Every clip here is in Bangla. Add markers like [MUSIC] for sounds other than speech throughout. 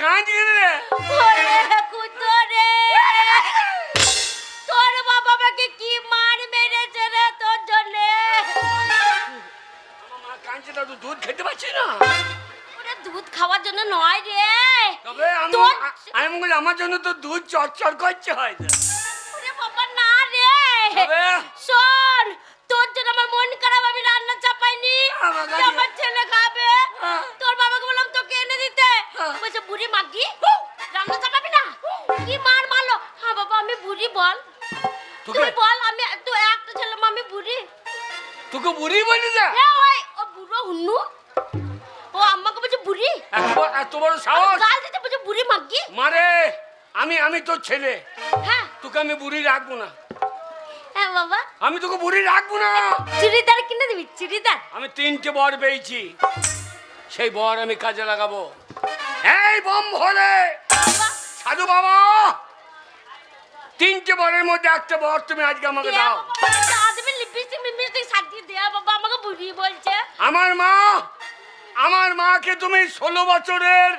কাঁদছি রে ওরে কুতরে তোর কি মার মেরেছে রে তোর জন্য? মা কাঁদছে তা দুধ খেতে পারছি না। ওরে দুধ খাওয়ার জন্য নয় রে। তবে আমি আমি আমার জন্য তো দুধ চরচর করছে হয়তো। ওরে বাবা না রে। শোন তোর জন্য আমার মন খারাপ আমি রান্না চাপাইনি। আমার আমার ছেলে খাবে হ্যাঁ। তোর বাবাকে বললাম তোকে এনে দিতে হ্যাঁ। বলছে বুড়ি মাগি রান্না চাপাবি না? কি মার মারলো? হ্যাঁ বাবা আমি বুড়ি বল। তুই বল আমি তুই একটা ছেলে আমি বুড়ি। তোকে বুড়ি বলি এ ওই ও বুড়ো হুন্নু। ও আম্মাকে বলছে বুড়ি। এত বড়- এত বড় সাহস। গাল দিতে বলছে বুড়ি মাগি। মারে আমি আমি তোর ছেলে। হ্যাঁ। তোকে আমি বুড়ি রাখব না। হ্যাঁ বাবা। আমি তোকে বুড়ি রাখব না। চুড়িদার কিনে দিবি চুড়িদার। আমি তিনটে বর পেয়েছি সেই বর আমি কাজে লাগাবো। এই বম ভরে সাধু বাবা তিনটে বরের মধ্যে একটা বর তুমি আজকে আমাকে দাও। আমার মা আমার মাকে তুমি ষোলো বছরের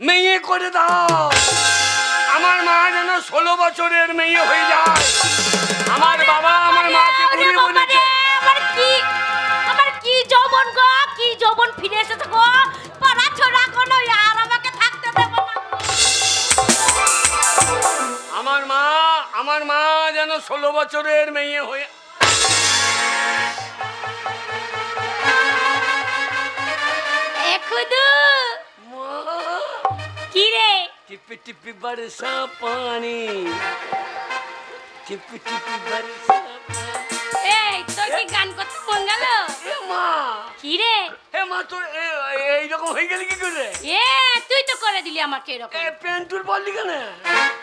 মেয়ে করে দাও। আমার মা যেন ষোলো বছরের মেয়ে হয়ে যায়। আমার বাবা আমার মাকে বুড়ি বলেছে। আমার কি আমার কি যৌবন গো কি যৌবন ফিরে এসেছে গো? ষোলো বছরের মেয়ে হয়ে টিপি টিপি বরসা পানি। টিপি টিপি বরসা এই তোর কি গান করতে গেল? মা! কি রে? মা তো এইরকম হয়ে গেলি কি করে? এ তুই তো করে দিলি আমাকে এরকম। এ বললি কেন?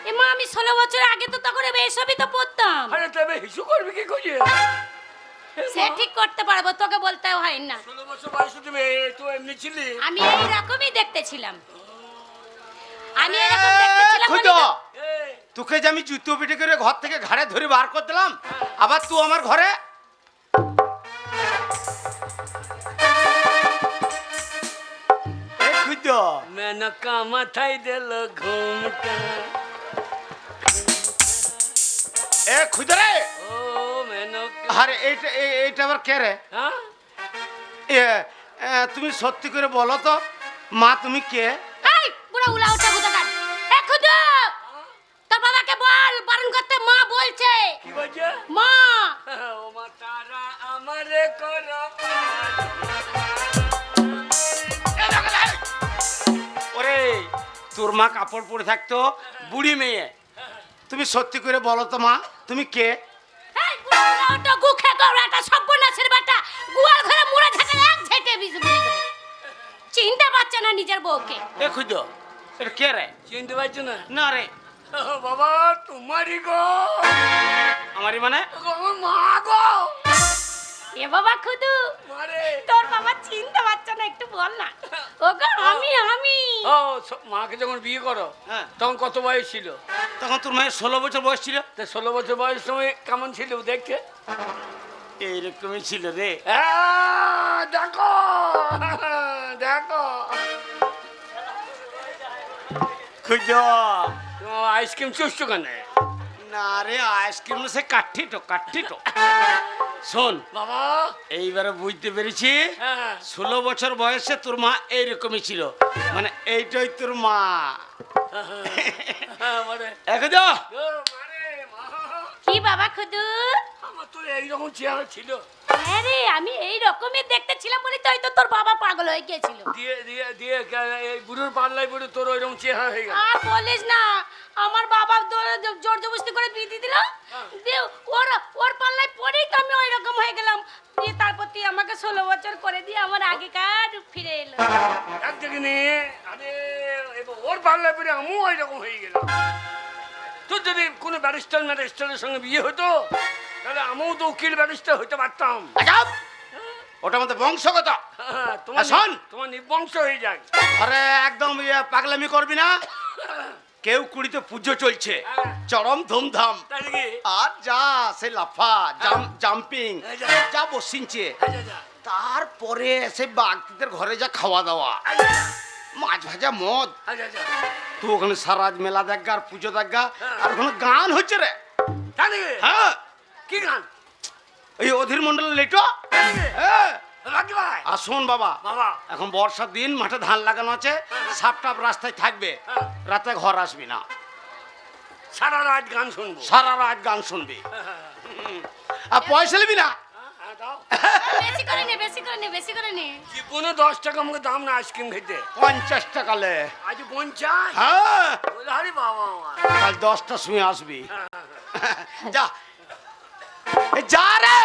এ মা আমি ষোলো বছর আগে তো তখন এসবই তো পড়তাম আরে তবে হিসু করবি কি করে? সে ঠিক করতে পারব তোকে বলতে হয় না। ষোলো বছর বয়সে তুমি তো এমনি ছিলি? আমি এই রকমই দেখতে ছিলাম আমি এরকম এ, তোকে যে আমি জুতো পিটে করে ঘর থেকে ঘাড়ে ধরে বার করে দিলাম আবার তুই আমার ঘরে মেনকা মাথায় দিল ঘুমটা এ খুঁজো রে ও মেনকা আরে এইটা এই- এইটা আবার কে রে হ্যাঁ তুমি সত্যি করে বলো তো মা তুমি কে এই পুরো উলা কাট এ খুদু তোর বাবাকে বল বারণ করতে মা বলছে কি বলছে মা ও মা তারা আমারে করো তোর মা কাপড় পরে থাকতো বুড়ি মেয়ে। তুমি সত্যি করে বলো তো মা তুমি কে? চিনতে পারছে না নিজের বউকে? এ খুঁজো এটা কে রে? চিনতে পারছ না? না রে। বাবা তোমারই গো। আমারই মানে? আমার মা গো। এ বাবা খুদু তোর বাবা চিনতে পারছে না একটু বল না। ওগো আমি আমি। ও মাকে যখন বিয়ে করো হ্যাঁ। তখন কত বয়স ছিল? তখন তোর মায়ের ষোলো বছর বয়স ছিল। তা ষোলো বছর বয়স সময় কেমন ছিল দেখতে? এইরকমই ছিল রে। দেখো দেখো। খুঁজো আইসক্রিম চুষছো কেন? না রে আইসক্রিম সে কাঠি কাঠিটো কাঠিটো [LAUGHS] শোন বাবা। এইবারে বুঝতে পেরেছি হ্যাঁ ষোলো বছর বয়সে তোর মা এইরকমই ছিল। মানে এইটাই তোর মা। হ্যাঁ, মানে এখন বাবা খুদু। আমার তো এইরকম চেহারা ছিল। আরে আমি এই রকমের দেখতে ছিলাম বলে তো হয়তো তোর বাবা পাগল হয়ে গিয়েছিল। দিয়ে দিয়ে দিয়ে এই বুড়োর পাল্লাই বুড়ো তোর ওইরকম চেহারা হয়ে গেল। আর বলিস না আমার বাবা জ- জোর জবরদস্তি করে বিয়ে দিয়ে দিল। দিয়ে ওর ওর পাল্লায় পরেই তো আমি ওই রকম হয়ে গেলাম। দিয়ে তারপর তুই আমাকে ষোলো বছর করে দিয়ে আমার আগেকার ফিরে এলো। এক থেকে নিয়ে আরে ওর পাল্লাই পরে আমিও ওইরকম হয়ে গেলাম। তোর যদি কোনো ব্যারিস্টার ম্যারিস্টারের সঙ্গে বিয়ে হতো তাহলে আমিও তো উকিল ব্যারিস্টার হতে পারতাম। আজাব! ওটা আমাদের বংশগত। হ্যাঁ, তোমার শোন। তোমার নিবংশ হয়ে যায়। আরে একদম ইয়ে পাগলামি করবি না। কেউ কুড়িতে পুজো চলছে। হ্যাঁ। চরম ধুমধাম। তাই নাকি? আর যা সে লাফা জাম্পিং এই যা। যা বসিনছে। আচ্ছা, আচ্ছা। তারপরে সে বাগদের ঘরে যা খাওয়া দাওয়া। আচ্ছা, মাছ ভাজা মদ। আচ্ছা আচ্ছা। তুই ওখানে সারা মেলা দেখা আর পুজো দেখা আর ওখানে গান হচ্ছে রে। হ্যাঁ। কি গান? এই অধীর মন্ডলের লেটো? হ্যাঁ। আর শোন বাবা বাবা। এখন বর্ষার দিন মাঠে ধান লাগানো আছে সাপ টাপ রাস্তায় থাকবে হ্যাঁ। রাতে ঘর আসবি না। সারা রাত গান শুনব। সারা রাত গান শুনবি। আর পয়সা নিবি না? হ্যাঁ, দাও। [LAUGHS] বেশি করে নে বেশি করে নে বেশি করে নে। জীবনে দশ টাকা আমাকে দাম না আইসক্রিম খেতে। পঞ্চাশ টাকা লে। আজ পঞ্চাশ? হ্যাঁ। বলে আরে বাবা কাল দশটার সময় আসবি। হ্যাঁ, যা। এ যা রে!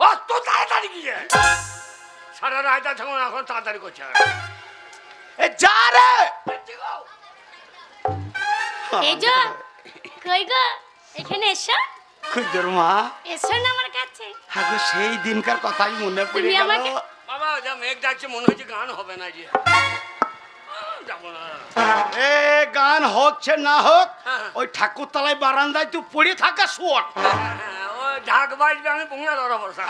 ও তো তাড়াতাড়ি গিয়ে। সারা রাত আছে এখন এখন তাড়াতাড়ি করছে এ যা রে! এই যে কই গো? এখানে এসো। মা। এসো না আমার কাছে। হাগো সেই দিনকার কথাই মনে পড়ে গেল। আমাকে- বাবা যা মেঘ ডাকছে মনে হচ্ছে গান হবে না যে। এ গান হচ্ছে না হোক হ্যাঁ। ওই ঠাকুর তলায় বারান্দায় তুই পড়ে থাকা শুয়ার। হ্যাঁ, ও ঢাক বাজবে আমি পোঙা ধরা বসা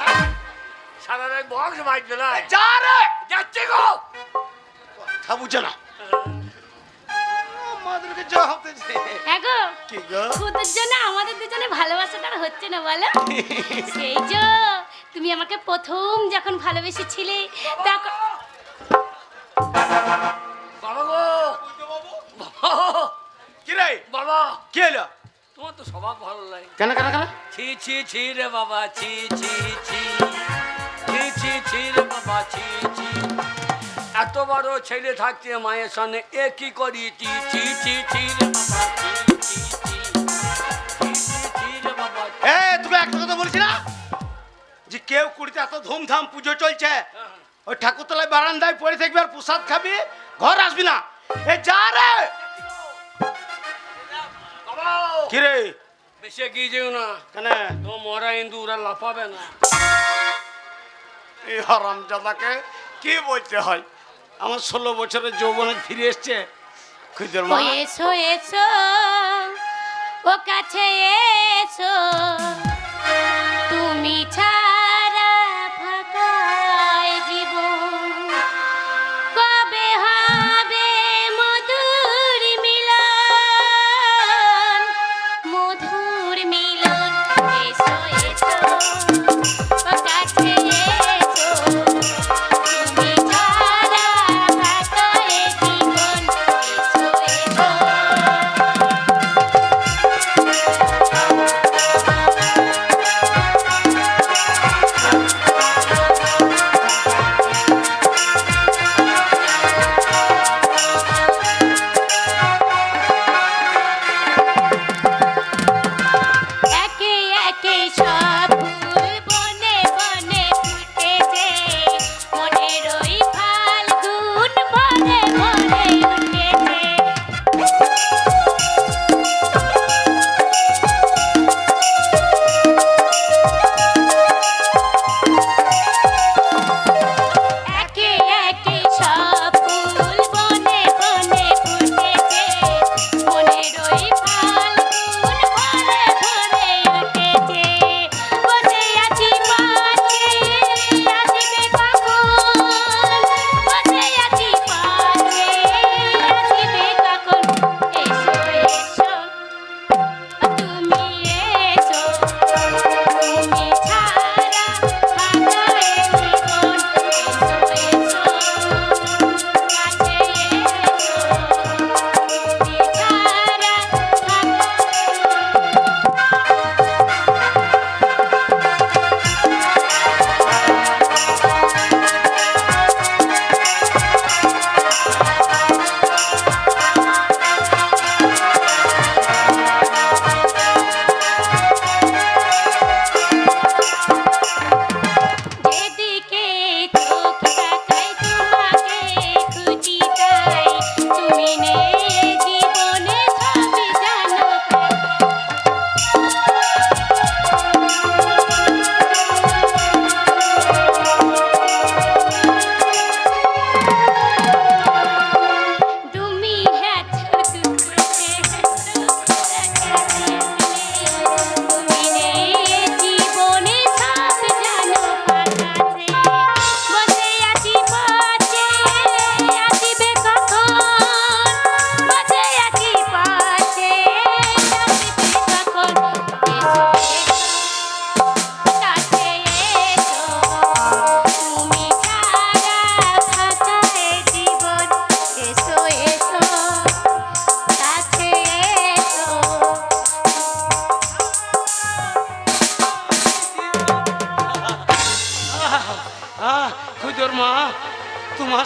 সারা রাত বক্স বাজবে না। যা রে! যাচ্ছে গো। কথা বুঝে না। মাদেরকে যা হতেছে হ্যাঁ গো কি গো? খুদের জন্য আমাদের দুজনে ভালোবাসাটা আর হচ্ছে না বলো? সেই যে তুমি আমাকে প্রথম যখন ভালোবেসেছিলে তখন বাবা গো! বাবা, কি রে? বাবা! কি হলো? তোমার তো স্বভাব ভালো লাগে। কেন কেন কেন? ছি ছি ছি রে বাবা ছি ছি ছি। ছি ছি ছি রে বাবা ছি ছি এত বড় ছেলে থাকতে মায়ের সামনে এ কি করি ছি রে বাবা এ তোকে একটা কথা বলছি না যে কেউ কুড়িতে এত ধুমধাম পুজো চলছে ওই ঠাকুরতলায় বারান্দায় পড়ে থাকবি আর প্রসাদ খাবি ঘর আসবি না এ যা রে বাবা কি রে বেশি এগিয়ে যেও না কেন তো মরা ইন্দু ওরা লাফাবে না এই হারামজাদাকে কি বলতে হয় আমার ষোলো বছরের যৌবনে ফিরে এসছে। খুঁজে মা? এসো এসো ও কাছে এসো।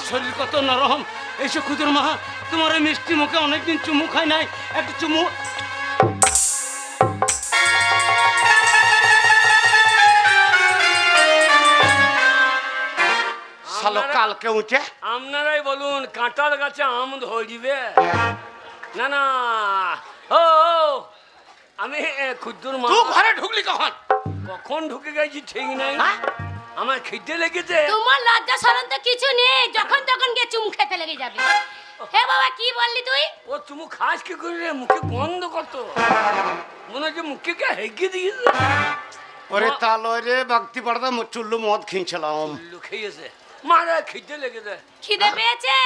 শরীর কত নরম। এইসব খুদুর মা তোমার এই মিষ্টি মুখে অনেকদিন চুমু খাই নাই একটু চুমু। শালো কালকে উঠে? আপনারাই বলুন কাঁঠাল গাছে আম ধরিবে? না না ও আমি ক্ষুদ্র মা তুই ঘরে ঢুকলি কখন? কখন ঢুকে গেছি ঠিক নাই। হ্যাঁ? আমার খিদে লেগেছে। তোমার লজ্জা সরম তো কিছু নেই যখন তখন গিয়ে চুমু খেতে লেগে যাবে। হে বাবা কি বললি তুই? ও চুমু খাস কি করে রে? মুখে গন্ধ কত? মনে হচ্ছে মুখে কে হেগে দিয়েছে। ওরে তালো রে ভক্তি পড়তা চুল্লু মদ খিঁচলাম লুকিয়েছে মারা খিদে লেগেছে। খিদে পেয়েছে?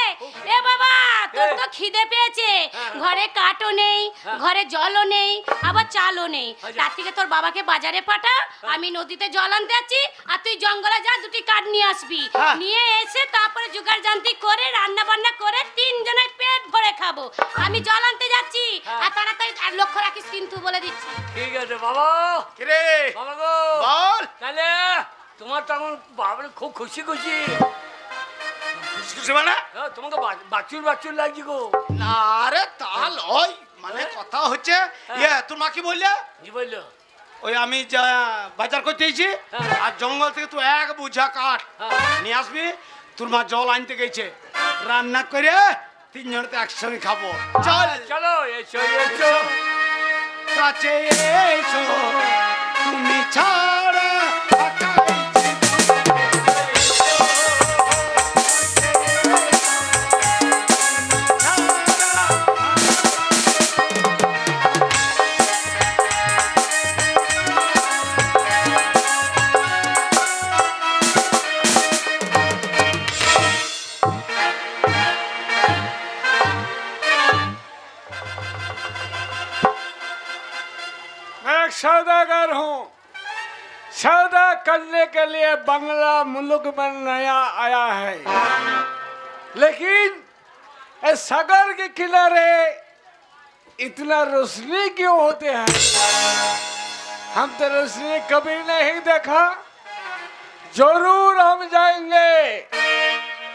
এ বাবা তোর তো খিদে পেয়েছে। হ্যাঁ। ঘরে কাঠও নেই হ্যাঁ। ঘরে জলও নেই আবার চালও নেই। আচ্ছা। তার থেকে তোর বাবাকে বাজারে পাঠা আমি নদীতে জল আনতে যাচ্ছি আর তুই জঙ্গলে যা দুটি কাঠ নিয়ে আসবি। হ্যাঁ। নিয়ে এসে তারপরে জোগাড় জান্তি করে রান্না বান্না করে তিনজনের পেট ভরে খাব। আমি জল আনতে যাচ্ছি হ্যাঁ। আর তাড়াতাড়ি আর লক্ষ্য রাখিস কিন্তু বলে দিচ্ছি। ঠিক আছে বাবা। কিরে? বাবা গো। বল। তাহলে তোমার তখন বাবার খুব খুশি খুশি। খুশি মানে? হ্যাঁ, তোমাকে বা- বাছুর বাছুর লাগছে গো। না রে তা লয়। মানে কথা হচ্ছে ইয়ে তোর মা কি বললে? কি বলল? ওই আমি যা বাজার করতে এসেছি হ্যাঁ। আর জঙ্গল থেকে তুই এক বুঝা কাঠ হ্যাঁ। নিয়ে আসবি তোর মা জল আনতে গেছে। রান্না করে তিনজন তো একসঙ্গে খাব। চল। চলো এসো এসো। কাছে এসো তুমি ছাড়া में नया आया है। लेकिन सागर के किनारे इतना रोशनी क्यों होते हैं? हम तो रोशनी कभी नहीं देखा। ज़रूर हम जाएँगे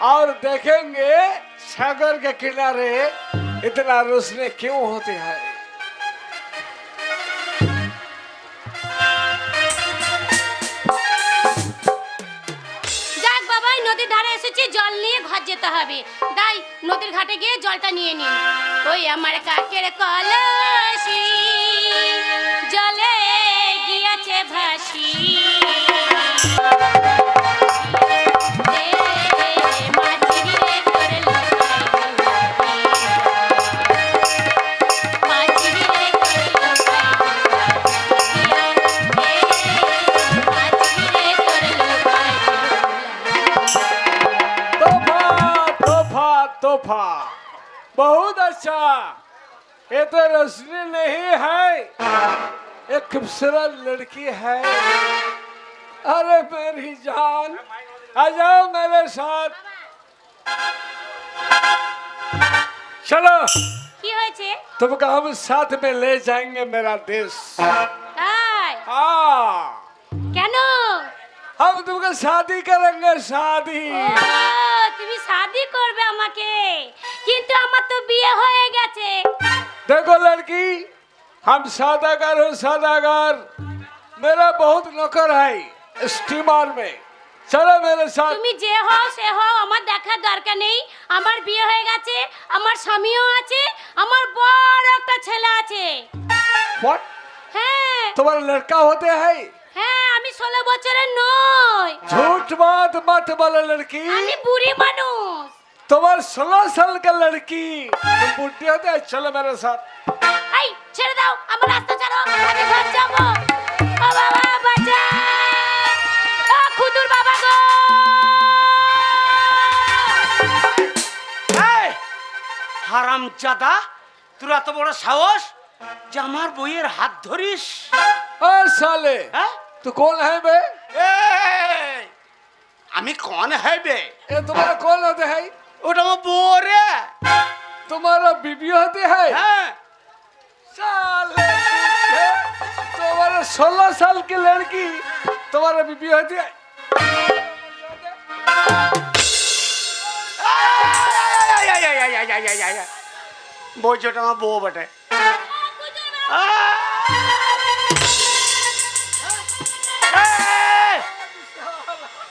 और देखेंगे सागर के किनारे इतना रोशनी क्यों होते हैं। নদীর ধারে এসেছি, জল নিয়ে ঘর যেতে হবে। তাই নদীর ঘাটে গিয়ে জলটা নিয়ে নিন ওই আমার কাকের কলসি, জলে গিয়েছে ভাসি। बहुत अच्छा ये तो रोशनी नहीं है एक खूबसूरत लड़की है अरे मेरी जान आ जाओ मेरे साथ चलो কি হয়েছে तुमको हम साथ में ले जाएंगे मेरा देश তাই हाँ কেন हम तुमको शादी करेंगे शादी ও, তুমি শাদি করবে আমাকে কিন্তু আমার তো বিয়ে হয়ে গেছে देखो लड़की हम सौदागर हूँ सौदागर मेरा बहुत नौकर है स्टीमर में चलो मेरे साथ তুমি যে হও সে হও আমার দেখার দরকার নেই আমার বিয়ে হয়ে গেছে আমার স্বামীও আছে আমার বড় একটা ছেলে আছে What? হ্যাঁ तुम्हारा लड़का होते हैं হ্যাঁ আমি ষোলো বছরের নই झूठ बात मत बोलो लड़की আমি বুড়ি মানুষ तुम्हारा सोलह साल का लड़की तुम बुढ़ी होते हैं चलो मेरे साथ এই ছেড়ে দাও আমার রাস্তা ছাড়ো আমি ঘর যাবো ও বাবা বাঁচা ও খুদুর বাবা গো এই, হারাম চাদা তোর এত বড় সাহস যে আমার বইয়ের হাত ধরিস ओ साले হ্যাঁ तू कौन है बे এই, আমি কন হইবে ये तुम्हारा कौन होते हैं ওটা আমার বউ রে तुम्हारा बीबी होते हैं হ্যাঁ साले झूठे। तुम्हारा सोलह साल की लड़की तुम्हारा बीबी होती है আয় আয় আয় আয় আয় আয় বলছি ওটা আমার বউ বটে এই!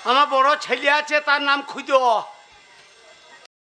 আমার বড় ছেলে আছে তার নাম খুঁজো